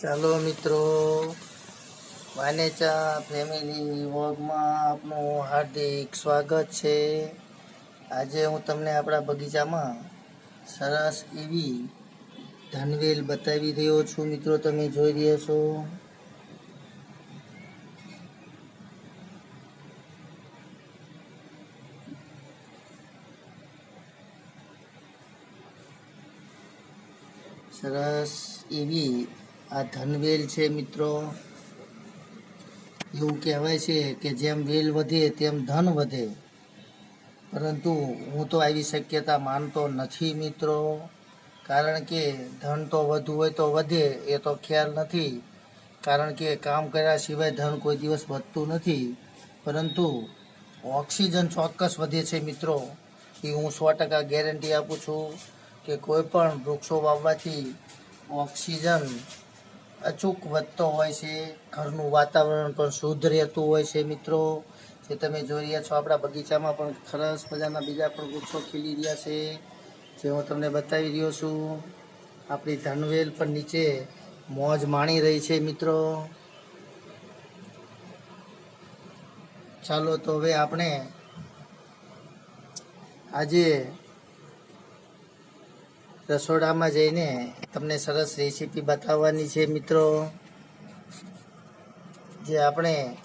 ચાલો મિત્રો, વાનેચા ફેમિલી વોગમાં આપનું હાર્દિક સ્વાગત છે. આજે હું તમને આપણા બગીચામાં સરસ એવી ધનવેલ બતાવી રહ્યો છું. મિત્રો, તમે જોઈ રહ્યા છો. સરસ એવી આ ધનવેલ છે મિત્રો. એવું કહેવાય છે કે જેમ વેલ વધે તેમ ધન વધે. પરંતુ હું તો આવી શક્યતા માનતો નથી મિત્રો. કારણ કે ધન તો વધુ હોય તો વધે, એ તો ખ્યાલ નથી. કારણ કે કામ કર્યા સિવાય ધન કોઈ દિવસ વધતું નથી. પરંતુ ઓક્સિજન ચોક્કસ વધે છે મિત્રો. એ હું સો ટકા ગેરંટી આપું છું કે કોઈ પણ વૃક્ષો વાવવાથી ઓક્સિજન અચૂક વધતો હોય છે, ઘરનું વાતાવરણ પણ શુદ્ધ રહેતું હોય છે મિત્રો. જે તમે જોઈ રહ્યા છો, આપણા બગીચામાં પણ ખરસ મજાના બીજા પણ વૃક્ષો ખીલી રહ્યા છે. જે હું તમને બતાવી રહ્યો છું, આપણી ધનવેલ પણ નીચે મોજ માણી રહી છે મિત્રો. ચાલો તો હવે આપણે આજે રસોડામાં જઈને તમને સરસ રેસીપી બતાવવાની છે, મિત્રો. જે આપણે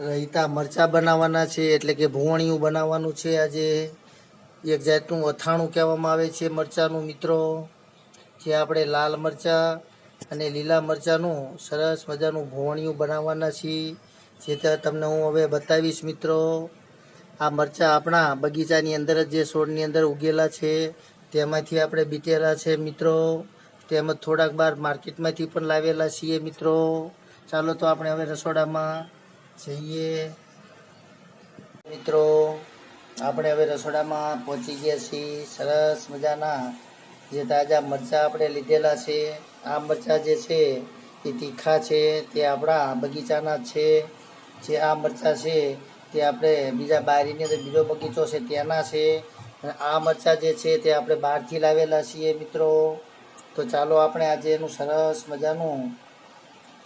રહીતા મરચાં બનાવવાના છે, એટલે કે ભૂવણિયું બનાવવાનું છે આજે. એક જાતનું અથાણું કહેવામાં આવે છે મરચાંનું, મિત્રો. જે આપણે લાલ મરચાં અને લીલા મરચાંનું સરસ મજાનું ભૂવણિયું બનાવવાના છીએ. જે તમને હું હવે બતાવીશ મિત્રો, આ મરચાં આપણા બગીચાની અંદર જ જે છોડની અંદર ઉગેલા છે, તેમાંથી આપણે બીતેલા છે મિત્રો. તેમજ થોડાક બાર માર્કેટમાંથી પણ લાવેલા છીએ મિત્રો. ચાલો તો આપણે હવે રસોડામાં જઈએ. મિત્રો, આપણે હવે રસોડામાં પહોંચી ગયા છીએ. સરસ મજાના જે તાજા મરચાં આપણે લીધેલા છે. આ મરચાં જે છે એ તીખા છે. તે આપણા બગીચાના છે. જે આ મરચાં છે તે આપણે બીજા બારીની અંદર બીજો બગીચો છે ત્યાંના છે. અને આ મરચાં જે છે તે આપણે બહારથી લાવેલા છીએ મિત્રો. તો ચાલો આપણે આજે એનું સરસ મજાનું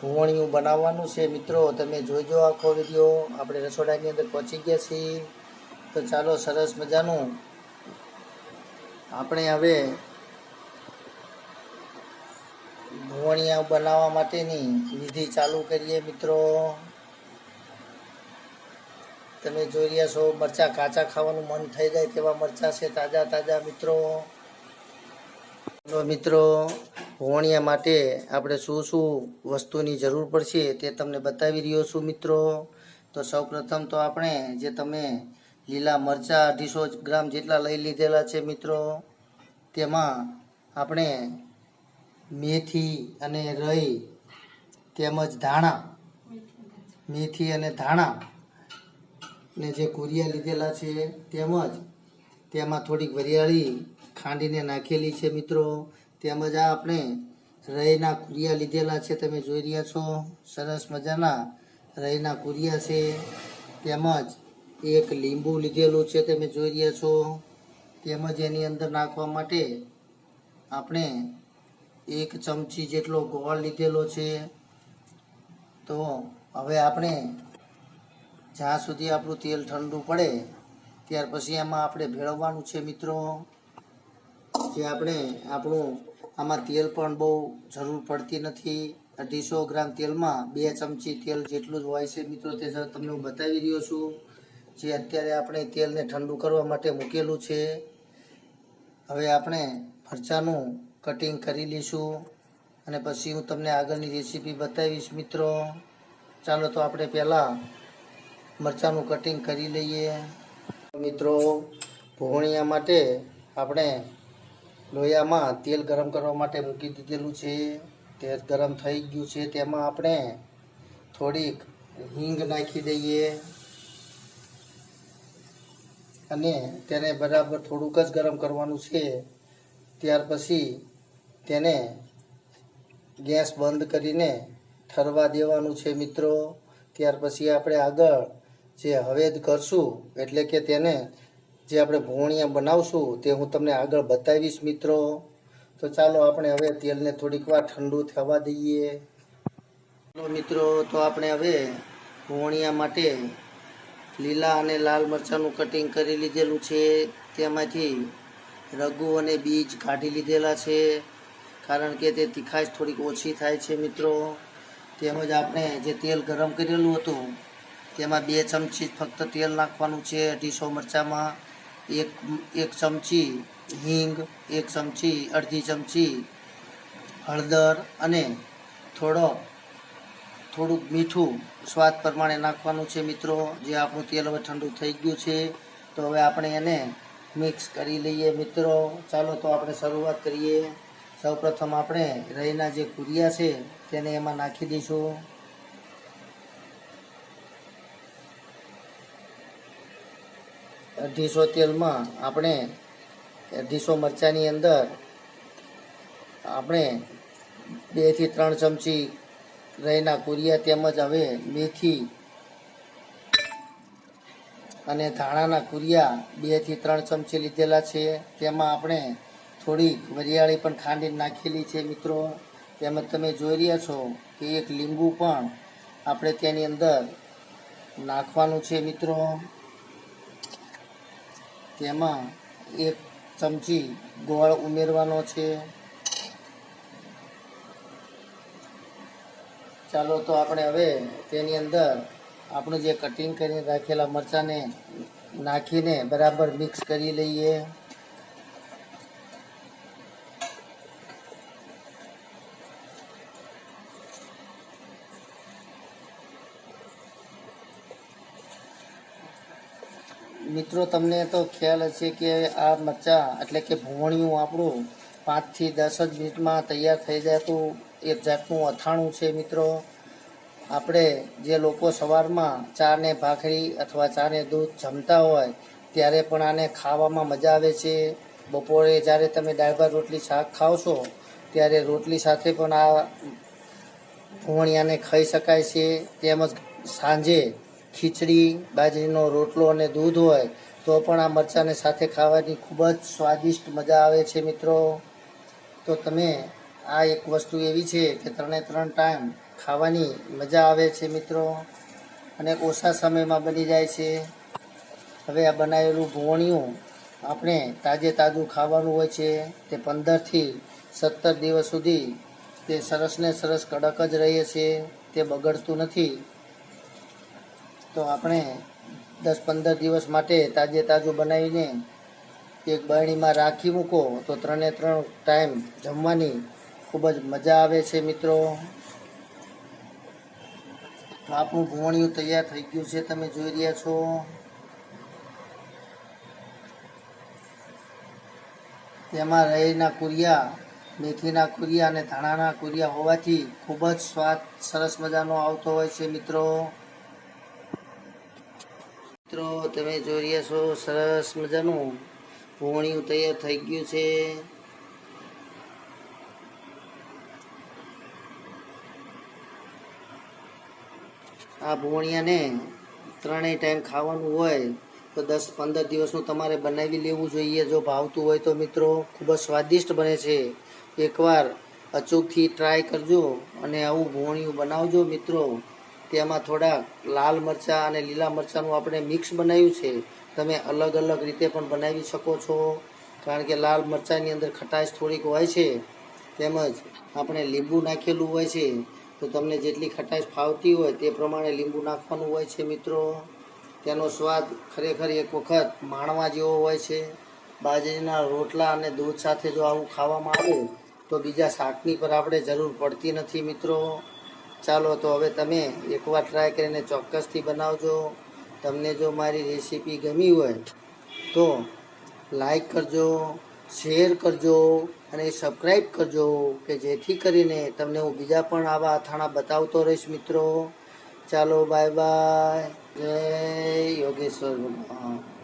ભૂવણિયું બનાવવાનું છે મિત્રો. તમે જોઈજો આખો વીડિયો. આપણે રસોડાની અંદર પહોંચી ગયા છીએ. તો ચાલો સરસ મજાનું આપણે હવે ભૂવણિયા બનાવવા માટેની વિધિ ચાલુ કરીએ મિત્રો. તમે જોઈ રહ્યા છો, મરચાં કાચા ખાવાનું મન થઈ જાય તેવા મરચાં છે, તાજા તાજા મિત્રો. મિત્રો ભૂવણિયા માટે આપણે શું શું વસ્તુની જરૂર પડશે તે તમને બતાવી રહ્યો છું મિત્રો. તો સૌપ્રથમ તો આપણે જે તમે લીલા મરચાં અઢીસો ગ્રામ જેટલા લઈ લીધેલા છે મિત્રો, તેમાં આપણે મેથી અને રઈ તેમજ ધાણા, મેથી અને ધાણા ને જે કુરિયા લીધેલા છે તેમજ તેમાં થોડીક વરિયાળી ખાંડીને નાખેલી છે મિત્રો. તેમજ આ આપણે રઈના કુરિયા લીધેલા છે, તમે જોઈ રહ્યા છો. સરસ મજાના રઈના કુરિયા છે. તેમજ એક લીંબુ લીધેલું છે, તમે જોઈ રહ્યા છો. તેમજ એની અંદર નાખવા માટે આપણે એક ચમચી જેટલો ગોળ લીધેલો છે. તો હવે આપણે જ્યાં સુધી આપણું તેલ ઠંડુ પડે, ત્યાર પછી એમાં આપણે ભેળવવાનું છે મિત્રો. જે આપણે આપણું, આમાં તેલ પણ બહુ જરૂર પડતી નથી. અઢીસો ગ્રામ તેલમાં બે ચમચી તેલ જેટલું જ હોય છે મિત્રો, તે તમને હું બતાવી રહ્યો છું. જે અત્યારે આપણે તેલને ઠંડુ કરવા માટે મૂકેલું છે. હવે આપણે મરચાંનું કટિંગ કરી લઈશું. અને પછી હું તમને આગળની રેસીપી બતાવીશ મિત્રો. ચાલો તો આપણે પહેલાં મરચાંનું કટિંગ કરી લઈએ. મિત્રો ભોણિયા માટે આપણે લોયામાં તેલ ગરમ કરવા માટે મૂકી દીધેલું છે. તે ગરમ થઈ ગયું છે. તેમાં આપણે થોડીક હિંગ નાખી દઈએ. અને તેને બરાબર થોડુંક જ ગરમ કરવાનું છે. ત્યાર પછી તેને ગેસ બંધ કરીને ઠરવા દેવાનું છે, મિત્રો. ત્યાર પછી આપણે આગળ જે હવેદ કરશું એટલે કે તેને જે આપણે ભૂણિયા બનાવશું તે હું તમને આગળ બતાવીશ મિત્રો. તો ચાલો આપણે હવે તેલને થોડીક વાર ઠંડુ થવા દઈએ. મિત્રો, તો આપણે હવે ભૂણિયા માટે લીલા અને લાલ મરચાંનું કટિંગ કરી લીધેલું છે. તેમાંથી રગુ અને બીજ કાઢી લીધેલા છે. કારણ કે તે તીખાશ થોડીક ઓછી થાય છે મિત્રો. તેમજ આપણે જે તેલ ગરમ કરેલું હતું તેમાં બે ચમચી ફક્ત તેલ નાખવાનું છે, અઢીસો મરચાંમાં એક એક ચમચી હિંગ, એક ચમચી અડધી ચમચી હળદર અને થોડો, થોડુંક મીઠું સ્વાદ પ્રમાણે નાખવાનું છે મિત્રો. જે આપણું તેલ હવે ઠંડુ થઈ ગયું છે, તો હવે આપણે એને મિક્સ કરી લઈએ મિત્રો. ચાલો તો આપણે શરૂઆત કરીએ. સૌપ્રથમ આપણે રહીના જે કુરિયા છે, તેને એમાં નાખી દઈશું. અઢીસો તેલમાં આપણે અઢીસો મરચાંની અંદર આપણે બેથી ત્રણ ચમચી રહેના કુરિયા તેમજ હવે મેથી અને ધાણાના કુરિયા બેથી ત્રણ ચમચી લીધેલા છે. તેમાં આપણે થોડીક વરિયાળી પણ ખાંડી નાખેલી છે મિત્રો. તેમજ તમે જોઈ રહ્યા છો કે એક લીંબુ પણ આપણે તેની અંદર નાખવાનું છે મિત્રો. તેમાં એક ચમચી ગોળ ઉમેરવાનો છે. ચાલો તો આપણે હવે તેની અંદર આપણું જે કટિંગ કરીને રાખેલા મરચાંને નાખીને બરાબર મિક્સ કરી લઈએ. મિત્રો, તમને તો ખ્યાલ હશે કે આ મરચાં, એટલે કે ભૂવણિયું આપણું પાંચથી દસ જ મિનિટમાં તૈયાર થઈ જતું એક જાતનું અથાણું છે મિત્રો. આપણે જે લોકો સવારમાં ચા ને ભાખરી અથવા ચાને દૂધ જમતા હોય, ત્યારે પણ આને ખાવામાં મજા આવે છે. બપોરે જ્યારે તમે ડાળભાત રોટલી, શાક છો, ત્યારે રોટલી સાથે પણ આ ભૂવણિયાને ખાઈ શકાય છે. તેમજ સાંજે ખીચડી, બાજરીનો રોટલો અને દૂધ હોય, તો પણ આ મરચાંને સાથે ખાવાની ખૂબ જ સ્વાદિષ્ટ મજા આવે છે મિત્રો. તો તમે આ એક વસ્તુ એવી છે કે ત્રણે ત્રણ ટાઈમ ખાવાની મજા આવે છે મિત્રો. અને ઓછા સમયમાં બની જાય છે. હવે આ બનાવેલું ભૂવણિયું આપણે તાજે તાજું ખાવાનું હોય છે તે પંદરથી સત્તર દિવસ સુધી તે સરસ ને સરસ કડક જ રહે છે, તે બગડતું નથી. તો આપણે દસ પંદર દિવસ માટે તાજે તાજું બનાવીને એક બરણીમાં રાખી મૂકો. તો ત્રણે ત્રણ ટાઈમ જમવાની ખૂબ જ મજા આવે છે મિત્રો. આપણું ભૂવણિયું તૈયાર થઈ ગયું છે. તમે જોઈ રહ્યા છો. તેમાં રહીના કુરિયા, મેથીના કુરિયા અને ધાણાના કુરિયા હોવાથી ખૂબ જ સ્વાદ, સરસ મજાનો આવતો હોય છે મિત્રો. મિત્રો, તમે જોઈ રહ્યા છો, સરસ મજાનું ભૂવણિયું તૈયાર થઈ ગયું છે. આ ભૂવણિયાને ત્રણેય ટાઈમ ખાવાનું હોય તો દસ પંદર દિવસનું તમારે બનાવી લેવું જોઈએ. જો ભાવતું હોય તો મિત્રો, ખૂબ જ સ્વાદિષ્ટ બને છે. એકવાર અચૂકથી ટ્રાય કરજો અને આવું ભૂવણિયું બનાવજો મિત્રો. તેમાં થોડા લાલ મરચાં અને લીલા મરચાંનું આપણે મિક્સ બનાવ્યું છે. તમે અલગ અલગ રીતે પણ બનાવી શકો છો. કારણ કે લાલ મરચાંની અંદર ખટાશ થોડીક હોય છે. તેમજ આપણે લીંબુ નાખેલું હોય છે. તો તમને જેટલી ખટાશ ફાવતી હોય તે પ્રમાણે લીંબુ નાખવાનું હોય છે મિત્રો. તેનો સ્વાદ ખરેખર એક વખત માણવા જેવો હોય છે. બાજરીના રોટલા અને દૂધ સાથે જો આવું ખાવામાં આવે, તો બીજા શાકની પર આપણે જરૂર પડતી નથી મિત્રો. ચાલો, તો હવે તમે એકવાર ટ્રાય કરીને ચોક્કસથી બનાવજો. તમને જો મારી રેસીપી ગમી હોય, તો લાઈક કરજો શેર કરજો અને સબસ્ક્રાઈબ કરજો, કે જેથી કરીને તમને હું બીજા પણ આવા અથાણા બતાવતો રહીશ મિત્રો. ચાલો બાય બાય જય યોગેશ્વર ભગવાન.